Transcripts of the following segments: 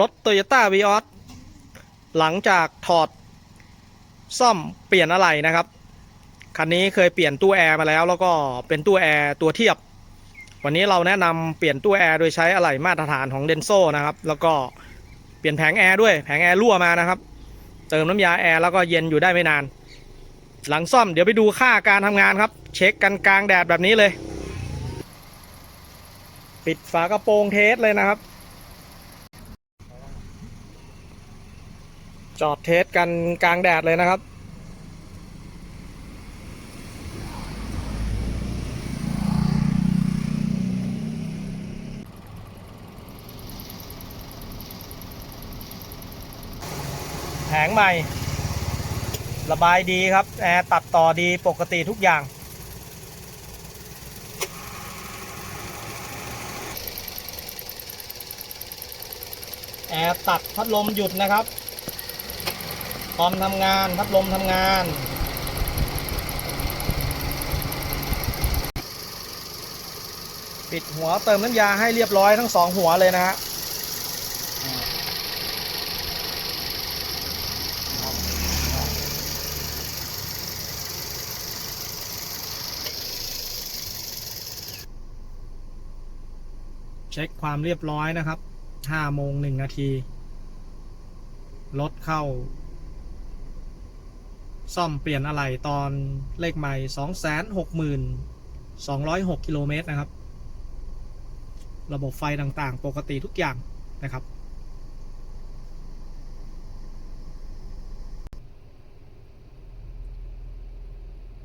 รถ Toyota v ีออสหลังจากถอดซ่อมเปลี่ยนอะไหล่นะครับ คันนี้เคยเปลี่ยนตู้แอร์มาแล้ว แล้วก็เป็นตู้แอร์ตัวเทียบ วันนี้เราแนะนำเปลี่ยนตู้แอร์โดยใช้อะไหล่มาตรฐานของเดนโซนะครับ แล้วก็เปลี่ยนแผงแอร์ด้วยแผงแอร์รั่วมานะครับ เติมน้ำยาแอร์แล้วก็เย็นอยู่ได้ไม่นาน หลังซ่อมเดี๋ยวไปดูค่าการทำงานครับ เช็คกันกลางแดดแบบนี้เลย ปิดฝากระโปรงเทสเลยนะครับ จอดเทสกันกลางแดดเลยนะครับ แผงใหม่ ระบายดีครับ แอร์ตัดต่อดีปกติทุกอย่างแอร์ตัดพัดลมหยุดนะครับ คอมทำงานพัดลมทำงาน ปิดหัวเติมน้ำยาให้เรียบร้อยทั้งสองหัวเลยนะฮะเช็คความเรียบร้อยนะครับ5โมง1นาที รถเข้า ซ่อมเปลี่ยนอะไหล่ตอนเลขใหม่260,206กิโลเมตรนะครับ ระบบไฟต่างๆ ปกติทุกอย่างนะครับ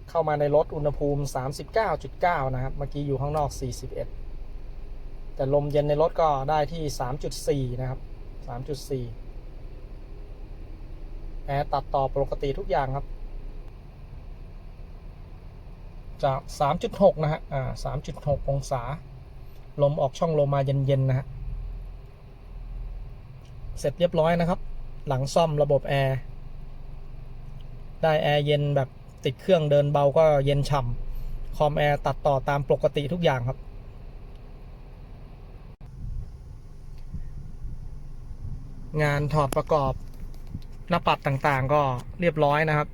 เข้ามาในรถอุณหภูมิ 39.9 นะครับ เมื่อกี้อยู่ข้างนอก 41 แต่ลมเย็นในรถก็ได้ที่ 3.4 นะครับ 3.4แอร์ตัดต่อปกติทุกอย่างครับ จาก 3.6 นะฮะ อ่า 3.6 องศา ลมออกช่องลมมาเย็น ๆ นะฮะ เสร็จเรียบร้อยนะครับ หลังซ่อมระบบแอร์ ได้แอร์เย็นแบบติดเครื่องเดินเบาก็เย็นฉ่ำ คอมแอร์ตัดต่อตามปกติทุกอย่างครับ งานถอดประกอบหน้าปัดต่างๆ ก็เรียบร้อยนะครับ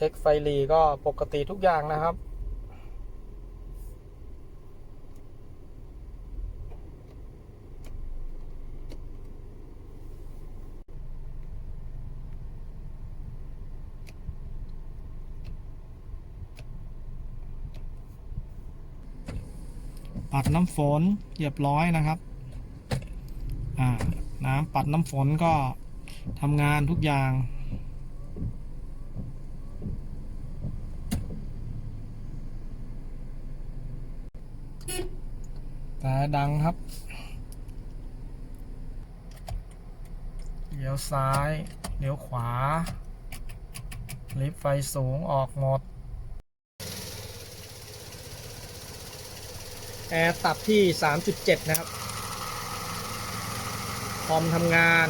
ช็คไฟหลีก็ปกติทุกอย่างนะครับ ปัดน้ำฝนเรียบร้อยนะครับ อ่า น้ำปัดน้ำฝนก็ทำงานทุกอย่าง ดังครับเลี้ยวซ้ายเลี้ยวขวา ลิฟต์ไฟสูงออกหมด แอร์ตับที่ 3.7 นะครับ คอมทำงาน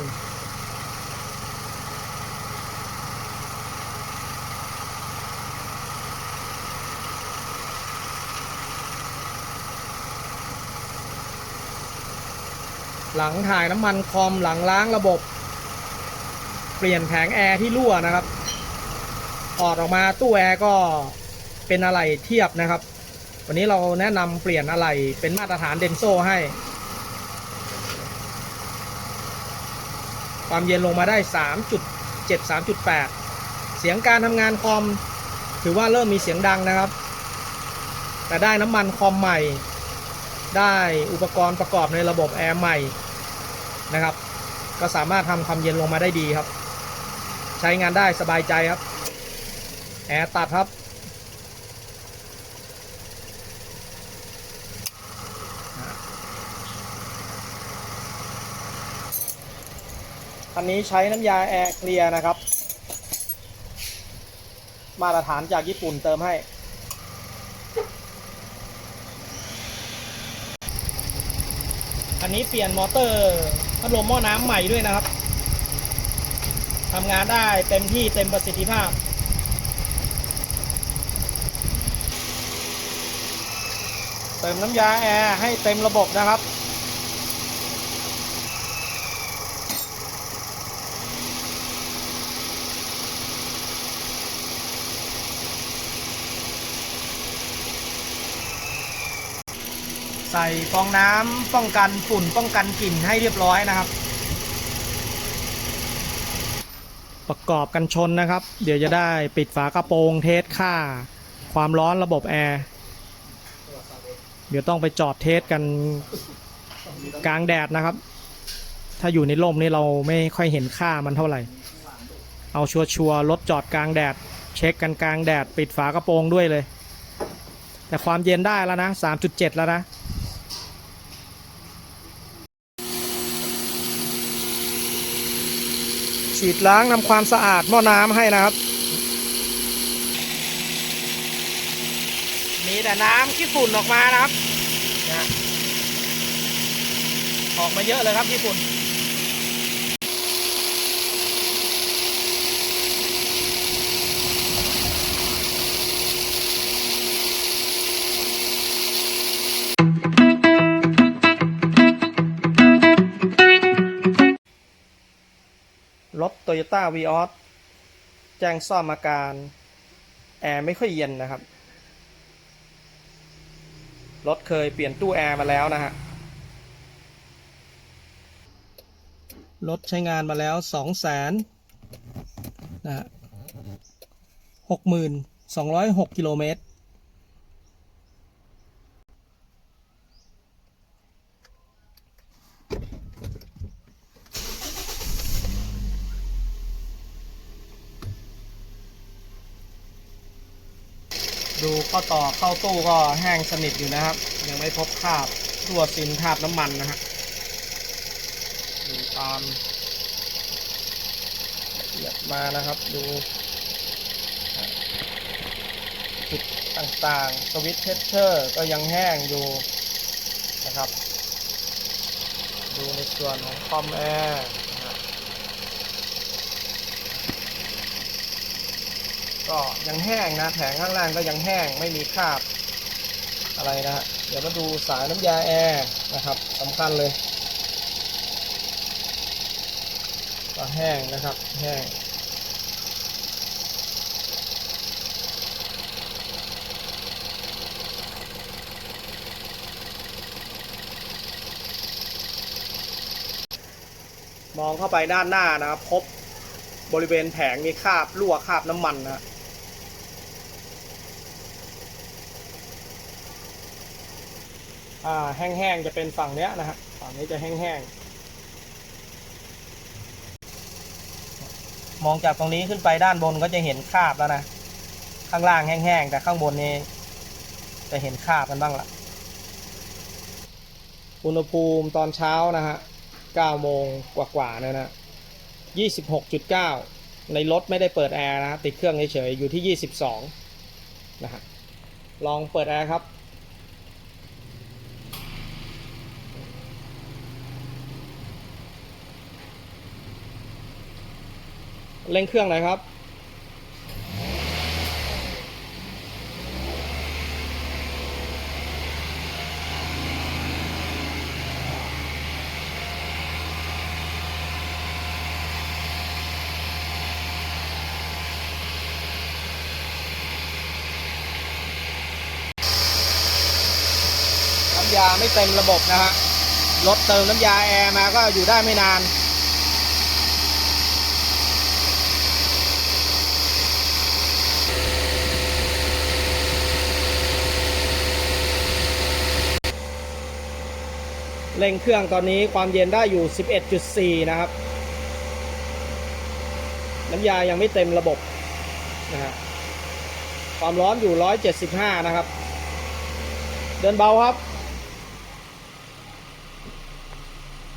หลังถ่ายน้ำมันคอมหลังล้างระบบ เปลี่ยนแผงแอร์ที่รั่วนะครับถอดออกมาตู้แอร์ก็เป็นอะไหล่เทียบนะครับ วันนี้เราแนะนำเปลี่ยนอะไหล่เป็นมาตรฐานเดนโซให้ ความเย็นลงมาได้ 3.7 3.8 เสียงการทำงานคอม ถือว่าเริ่มมีเสียงดังนะครับ แต่ได้น้ำมันคอมใหม่ ได้อุปกรณ์ประกอบในระบบแอร์ใหม่นะครับ ก็สามารถทำความเย็นลงมาได้ดีครับ ใช้งานได้สบายใจครับ แอร์ตัดครับคันนี้ใช้น้ำยาแอร์เคลียร์นะครับ มาตรฐานจากญี่ปุ่นเติมให้ อันนี้เปลี่ยนมอเตอร์พัดลมหม้อน้ำใหม่ด้วยนะครับทำงานได้เต็มที่เต็มประสิทธิภาพ เติมน้ำยาแอร์ให้เต็มระบบนะครับ ส่ฟองน้ำป้องกันฝุ่นป้องกันกลิ่นให้เรียบร้อยนะครับ ประกอบกันชนนะครับ เดี๋ยวจะได้ปิดฝากระโปรงเทสค่า ความร้อนระบบแอร์เดี๋ยวต้องไปจอดเทสกันกลางแดดนะครับ ถ้าอยู่ในร่มนี่เราไม่ค่อยเห็นค่ามันเท่าไหร่ เอาชัวร์ๆรถจอดกลางแดด เช็คกันกลางแดด ปิดฝากระโปรงด้วยเลย แต่ความเย็นได้แล้วนะ 3.7 แล้วนะ ฉีดล้างทำความสะอาดหม้อน้ำให้นะครับ มีแต่น้ำขี้ฝุ่นออกมานะครับ ออกมาเยอะเลยครับขี้ฝุ่น รถ Toyota v ีออสแจ้งซ่อมอาการ แอร์ไม่ค่อยเย็นนะครับ รถเคยเปลี่ยนตู้แอร์มาแล้วนะฮะ รถใช้งานมาแล้วสองแสนนะฮะหกหมื่นสองร้อยหกกิโลเมตร ดูข้อต่อเข้าตู้ก็แห้งสนิทอยู่นะครับ ยังไม่พบคราบรั่วซินคราบน้ำมันนะฮะดูตามเอียดมานะครับดูจุดต่างๆ สวิตเทสเชอร์ก็ยังแห้งอยู่นะครับ ดูในส่วนของคอมแอร์นะฮะ ก็ยังแห้งนะแผงข้างล่างก็ยังแห้งไม่มีคราบอะไรนะ เดี๋ยวมาดูสายน้ำยาแอร์นะครับสำคัญเลย ก็แห้งนะครับแห้งมองเข้าไปด้านหน้านะครับ พบบริเวณแผงมีคราบรั่วคราบน้ำมันนะฮะอ่า แห้งๆจะเป็นฝั่งเนี้ยนะฮะฝั่งนี้จะแห้งๆมองจากตรงนี้ขึ้นไปด้านบนก็จะเห็นคราบแล้วนะข้างล่างแห้งๆแต่ข้างบนนี้จะเห็นคราบกันบ้างละอุณหภูมิตอนเช้านะฮะ9โมงกว่าๆเนี่ยนะ26.9 ในรถไม่ได้เปิดแอร์นะติดเครื่องเฉยๆอยู่ที่ 22นะฮะลองเปิดแอร์ครับ เร่งเครื่องหน่อยครับ น้ำยาไม่เต็มระบบนะฮะรถเติมน้ำยาแอร์มาก็อยู่ได้ไม่นาน เร่งเครื่องตอนนี้ความเย็นได้อยู่ 11.4 นะครับ น้ำยายังไม่เต็มระบบนะฮะความร้อนอยู่ 175 นะครับ เดินเบาครับ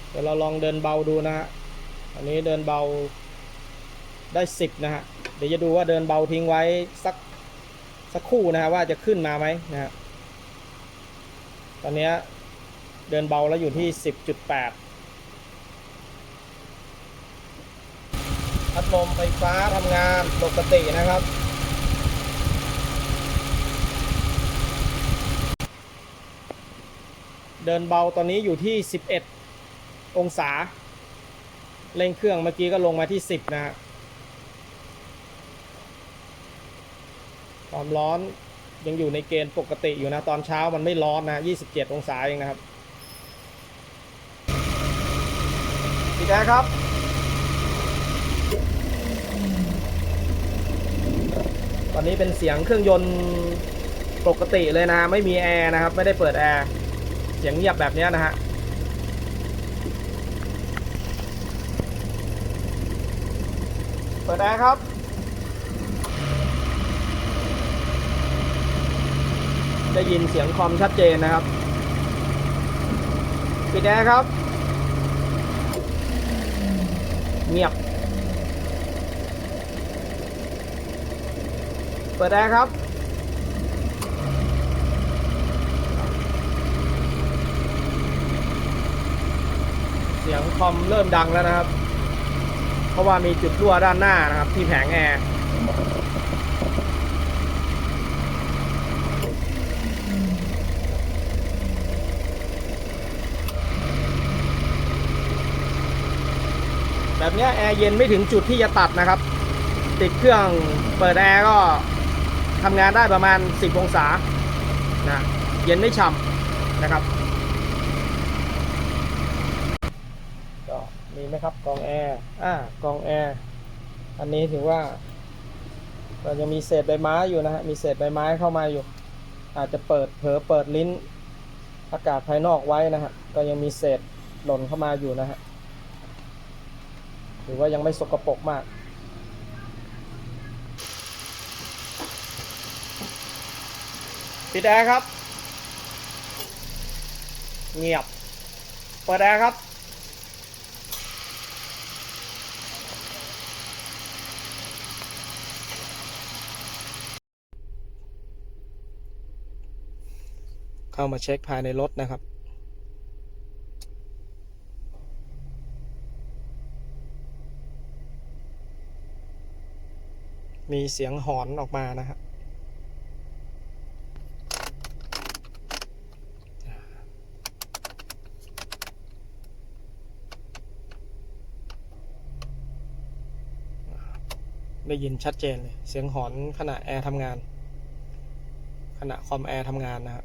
เดี๋ยวเราลองเดินเบาดูนะฮะอันนี้เดินเบาได้ 10 นะฮะ เดี๋ยวจะดูว่าเดินเบาทิ้งไว้สักสักคู่นะฮะว่าจะขึ้นมาไหมนะฮะ ตอนนี้ เดินเบาแล้วอยู่ที่10.8พัดลมไฟฟ้าทำงานปกตินะครับ เดินเบาตอนนี้อยู่ที่ 11 องศา เร่งเครื่องเมื่อกี้ก็ลงมาที่ 10 นะฮะความร้อนยังอยู่ในเกณฑ์ปกติอยู่นะ ตอนเช้ามันไม่ร้อนนะ 27 องศาเองนะครับ พี่แจ๊คครับ ตอนนี้เป็นเสียงเครื่องยนต์ปกติเลยนะ ไม่มีแอร์นะครับ ไม่ได้เปิดแอร์ เสียงเงียบแบบนี้นะฮะเปิดแอร์ครับได้ยินเสียงคอมชัดเจนนะครับ ปิดแอร์ครับ เงียบ เปิดแอร์ครับ เสียงคอมเริ่มดังแล้วนะครับ เพราะว่ามีจุดรั่วด้านหน้านะครับ ที่แผงแอร์ แบบนี้แอร์เย็นไม่ถึงจุดที่จะตัดนะครับ ติดเครื่องเปิดแอร์ก็ทำงานได้ประมาณ 10 องศานะเย็นไม่ฉ่ำนะครับก็มีไหมครับกองแอร์อ่ากองแอร์อันนี้ถือว่าก็ยังมีเศษใบไม้อยู่นะฮะมีเศษใบไม้เข้ามาอยู่ อาจจะเปิดเผลอเปิดลิ้นอากาศภายนอกไว้นะฮะก็ยังมีเศษหล่นเข้ามาอยู่นะฮะ ถือว่ายังไม่สกปรกมาก ปิดแอร์ครับ เงียบ เปิดแอร์ครับเข้ามาเช็คภายในรถนะครับ มีเสียงหอนออกมานะฮะได้ยินชัดเจนเลย เสียงหอนขณะแอร์ทำงาน ขณะคอมแอร์ทำงานนะฮะ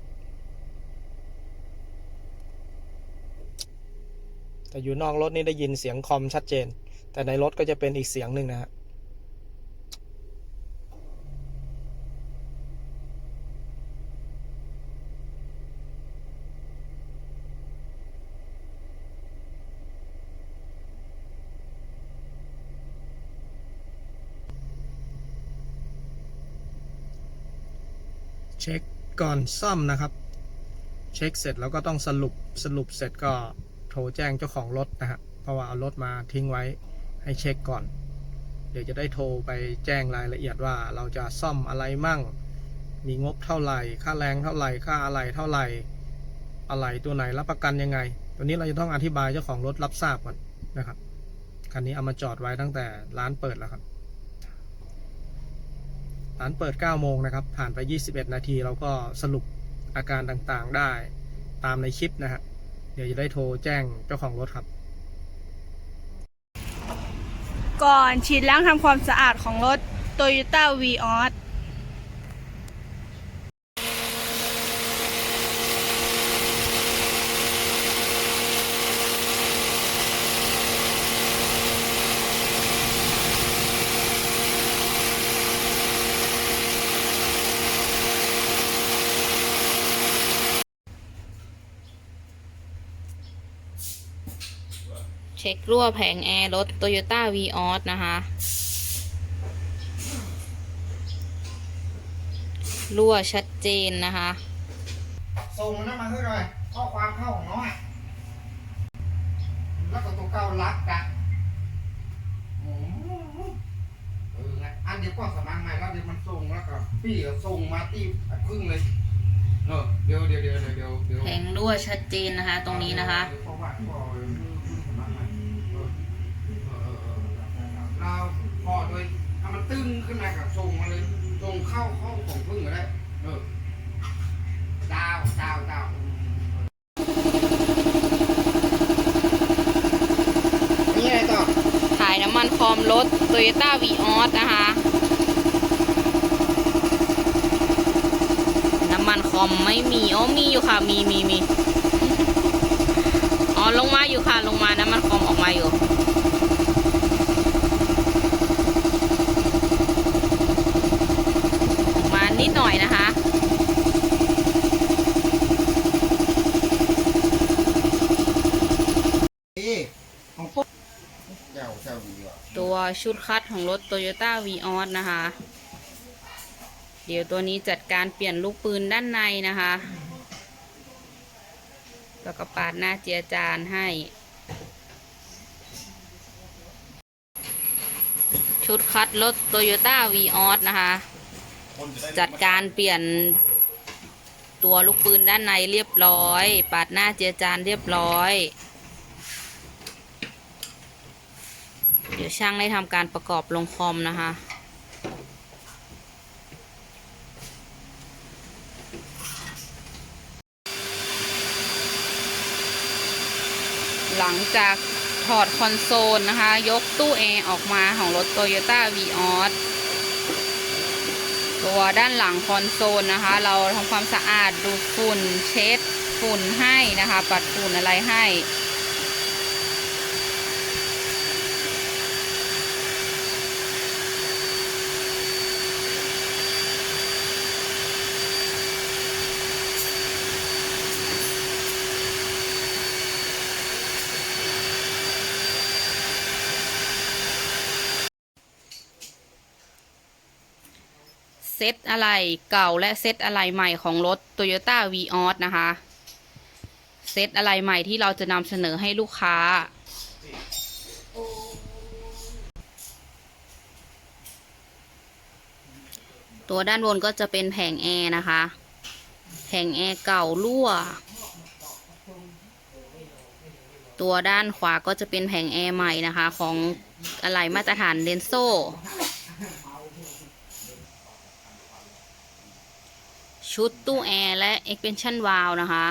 แต่อยู่นอกรถนี่ได้ยินเสียงคอมชัดเจน แต่ในรถก็จะเป็นอีกเสียงหนึ่งนะฮะเช็คก่อนซ่อมนะครับ เช็คเสร็จแล้วก็ต้องสรุปสรุปเสร็จก็โทรแจ้งเจ้าของรถนะฮะเพราะว่าเอารถมาทิ้งไว้ให้เช็คก่อน เดี๋ยวจะได้โทรไปแจ้งรายละเอียดว่าเราจะซ่อมอะไรมั่ง มีงบเท่าไหร่ ค่าแรงเท่าไหร่ ค่าอะไรเท่าไหร่ อะไรตัวไหนรับประกันยังไง ตัวนี้เราจะต้องอธิบายเจ้าของรถรับทราบก่อนนะครับ คันนี้เอามาจอดไว้ตั้งแต่ร้านเปิดแล้วครับ ร้านเปิด 9 โมงนะครับ ผ่านไป 21 นาที เราก็สรุปอาการต่างๆได้ตามในคลิปนะฮะ เดี๋ยวจะได้โทรแจ้งเจ้าของรถครับ ก่อนฉีดล้างทำความสะอาดของรถ Toyota v ีออสเช็ครั่วแผงแอร์รถ Toyota v ีออสนะคะ รั่วชัดเจนนะคะ ส่งนั้นมาให้หน่อยข้อความเข้าของน้องอะแล้วก็ตัวเก้ารักกะอืมเออไงอันเดียวก็สมัครใหม่แล้วเดี๋ยวมันส่งแล้วก็พี่ก็ส่งมาตีครึ่งเลยเออเดี๋ยวเดี๋ยวเดี๋ยวเดี๋ยวเดี๋ยวเดี๋ยวแผงรั่วชัดเจนนะคะ ตรงนี้นะคะ เราพอโดยถ้ามันตึงขึ้นมากับทรงมาเลยทรงเข้าเข้าของพึ่งก็ได้เออดาวดาวดาวนี่อะไรต่อถ่ายน้ำมันคอมรถ Toyota v ีออสนะคะ น้ำมันคอมไม่มีอ๋อมีอยู่ค่ะ มีมีมีอ๋อลงมาอยู่ค่ะ ลงมาน้ำมันคอมออกมาอยู่ ออกมานิดหน่อยนะคะ นี่ของปุ๊บเจ้าเจ้าดีว่ะ ตัว ชุดคัดของรถ Toyota v ีออสนะคะ เดี๋ยวตัวนี้จัดการเปลี่ยนลูกปืนด้านในนะคะ แล้วก็ปาดหน้าเจียจานให้ ชุดคัดรถ Toyota v ีออสนะคะ จัดการเปลี่ยนตัวลูกปืนด้านในเรียบร้อย ปาดหน้าเจียจานเรียบร้อย เดี๋ยวช่างได้ทำการประกอบลงคอมนะคะหลังจากถอดคอนโซลนะคะ ยกตู้แอร์ออกมาของรถ Toyota v ีออสตัวด้านหลังคอนโซลนะคะ เราทำความสะอาดดูดฝุ่นเช็ดฝุ่นให้นะคะ ปัดฝุ่นอะไรให้ เซตอะไรเก่าและเซตอะไรใหม่ของรถ Toyota v ีออสนะคะ เซตอะไรใหม่ที่เราจะนำเสนอให้ลูกค้า ตัวด้านบนก็จะเป็นแผงแอร์นะคะ แผงแอร์เก่ารั่ว ตัวด้านขวาก็จะเป็นแผงแอร์ใหม่นะคะ ของอะไรมาตรฐานเดนโซ ชุดตู้แอร์และ expansion valve นะคะ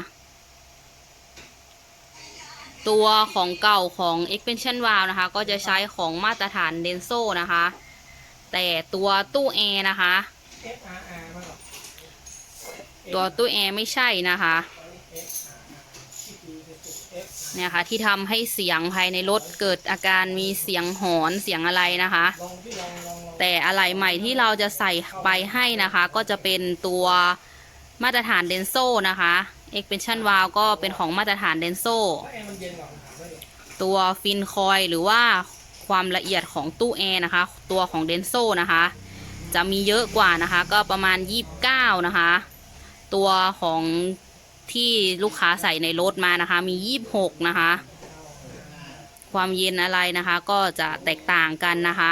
ตัวของเก่าของ expansion valve นะคะ ก็จะใช้ของมาตรฐานเดนโซนะคะ แต่ตัวตู้แอร์นะคะ ตัวตู้แอร์ไม่ใช่นะคะ เนี่ยค่ะที่ทำให้เสียงภายในรถเกิดอาการมีเสียงหอนเสียงอะไรนะคะแต่อะไรใหม่ที่เราจะใส่ไปให้นะคะ ก็จะเป็นตัว มาตรฐานเดนโซนะคะ expansion valve ก็เป็นของมาตรฐานเดนโซตัวฟินคอยหรือว่าความละเอียดของตู้แอร์นะคะ ตัวของเดนโซนะคะ จะมีเยอะกว่านะคะ ก็ประมาณ 29 นะคะ ตัวของที่ลูกค้าใส่ในรถมานะคะ มี 26 นะคะ ความเย็นอะไรนะคะ ก็จะแตกต่างกันนะคะ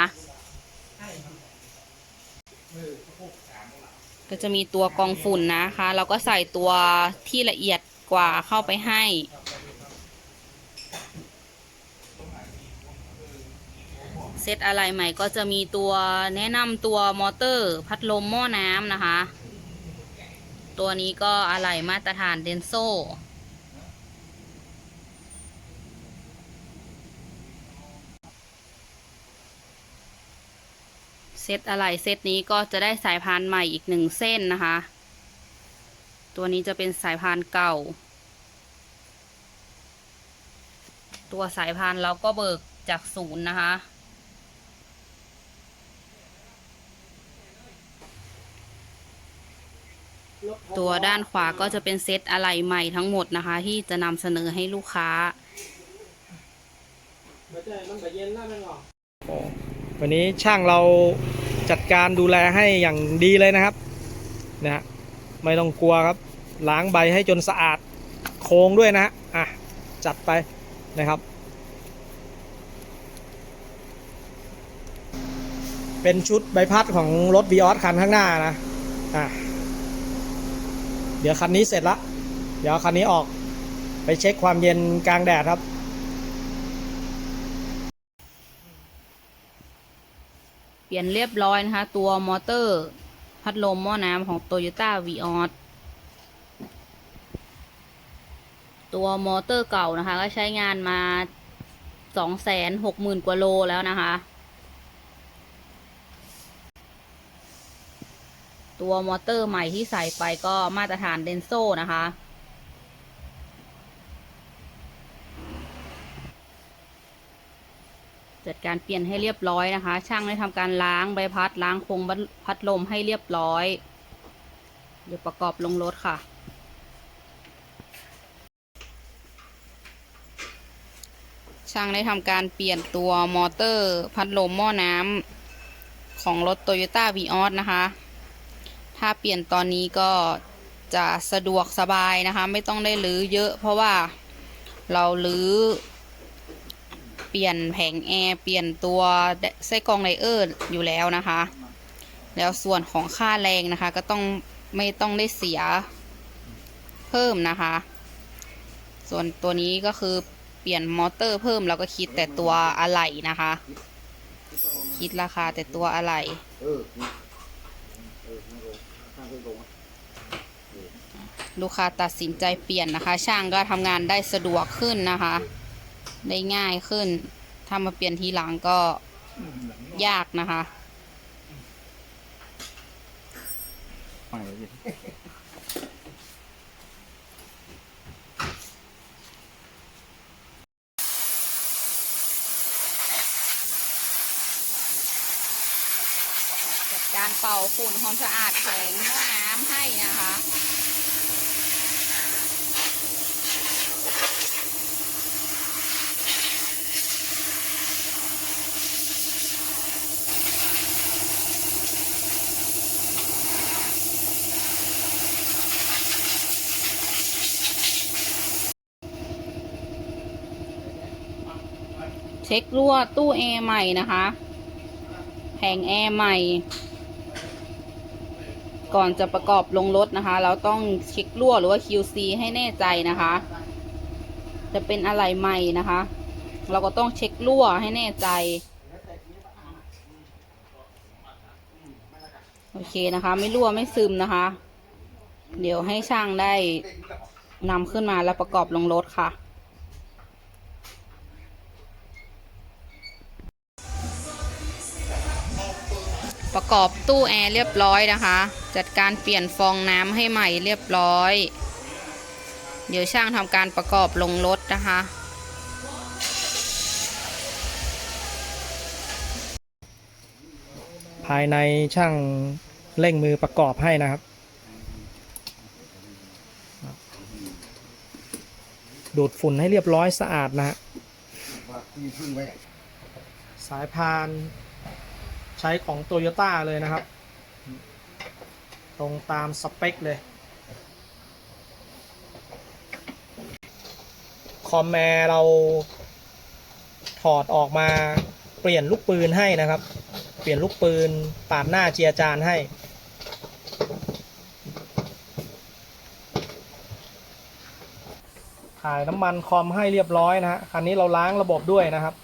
ก็จะมีตัวกองฝุ่นนะคะ เราก็ใส่ตัวที่ละเอียดกว่าเข้าไปให้ เซตอะไรใหม่ก็จะมีตัวแนะนำตัวมอเตอร์ พัดลมหม้อน้ำนะคะ ตัวนี้ก็อะไหล่มาตรฐานเดนโซ เซตอะไหล่เซตนี้ก็จะได้สายพานใหม่อีกหนึ่งเส้นนะคะ ตัวนี้จะเป็นสายพานเก่า ตัวสายพานเราก็เบิกจากศูนย์นะคะ ตัวด้านขวาก็จะเป็นเซตอะไหล่ใหม่ทั้งหมดนะคะ ที่จะนำเสนอให้ลูกค้า วันนี้ช่างเราจัดการดูแลให้อย่างดีเลยนะครับนะฮะไม่ต้องกลัวครับล้างใบให้จนสะอาดโค้งด้วยนะฮะอะจัดไปนะครับ เป็นชุดใบพัดของรถ v ีออสคันข้างหน้านะอะเดี๋ยวคันนี้เสร็จละเดี๋ยวคันนี้ออกไปเช็คความเย็นกลางแดดครับ เป ลี่ยนเรียบร้อยนะคะ ตัวมอเตอร์ พัดลมหม้อน้ำของ Toyota v ีออตัวมอเตอร์เก่านะคะ ก็ใช้งานมาสองแสนหกหมื่นกว่าโลแล้วนะคะ ตัวมอเตอร์ใหม่ที่ใส่ไปก็มาตรฐานเดนโซนะคะ จัดการเปลี่ยนให้เรียบร้อยนะคะ ช่างได้ทำการล้างใบพัดล้างโครงพัดลมให้เรียบร้อย เดี๋ยวประกอบลงรถค่ะ ช่างได้ทำการเปลี่ยนตัวมอเตอร์พัดลมหม้อน้ำของรถ Toyota v ีออนะคะ ถ้าเปลี่ยนตอนนี้ก็จะสะดวกสบายนะคะ ไม่ต้องได้รื้อเยอะเพราะว่าเรารื้อ เปลี่ยนแผงแอร์เปลี่ยนตัวไส้กรองไดเออร์อยู่แล้วนะคะ แล้วส่วนของค่าแรงนะคะ ก็ต้องไม่ต้องได้เสียเพิ่มนะคะ ส่วนตัวนี้ก็คือเปลี่ยนมอเตอร์เพิ่มแล้วก็คิดแต่ตัวอะไหล่นะคะ คิดราคาแต่ตัวอะไหล่ลูกค้าตัดสินใจเปลี่ยนนะคะ ช่างก็ทำงานได้สะดวกขึ้นนะคะ ได้ง่ายขึ้น ถ้ามาเปลี่ยนทีหลังก็ยากนะคะไม่เลยจัดการเป่าฝุ่นความสะอาดแผงหม้อน้ำให้นะคะ เช็ครั่วตู้แอร์ใหม่นะคะ แผงแอร์ใหม่ ก่อนจะประกอบลงรถนะคะ เราต้องเช็ครั่วหรือว่า QC ให้แน่ใจนะคะ จะเป็นอะไรใหม่นะคะ เราก็ต้องเช็ครั่วให้แน่ใจ โอเคนะคะ ไม่รั่วไม่ซึมนะคะ เดี๋ยวให้ช่างได้นำขึ้นมาแล้วประกอบลงรถค่ะ ประกอบตู้แอร์เรียบร้อยนะคะ จัดการเปลี่ยนฟองน้ำให้ใหม่เรียบร้อย เดี๋ยวช่างทำการประกอบลงรถนะคะ ภายในช่างเร่งมือประกอบให้นะครับ ดูดฝุ่นให้เรียบร้อยสะอาดนะฮะสายพาน ใช้ของโตโยต้าเลยนะครับ ตรงตามสเปคเลย คอมแมร์เราถอดออกมาเปลี่ยนลูกปืนให้นะครับ เปลี่ยนลูกปืนปาดหน้าเจียจานให้ถ่ายน้ำมันคอมให้เรียบร้อยนะฮะ คันนี้เราล้างระบบด้วยนะครับ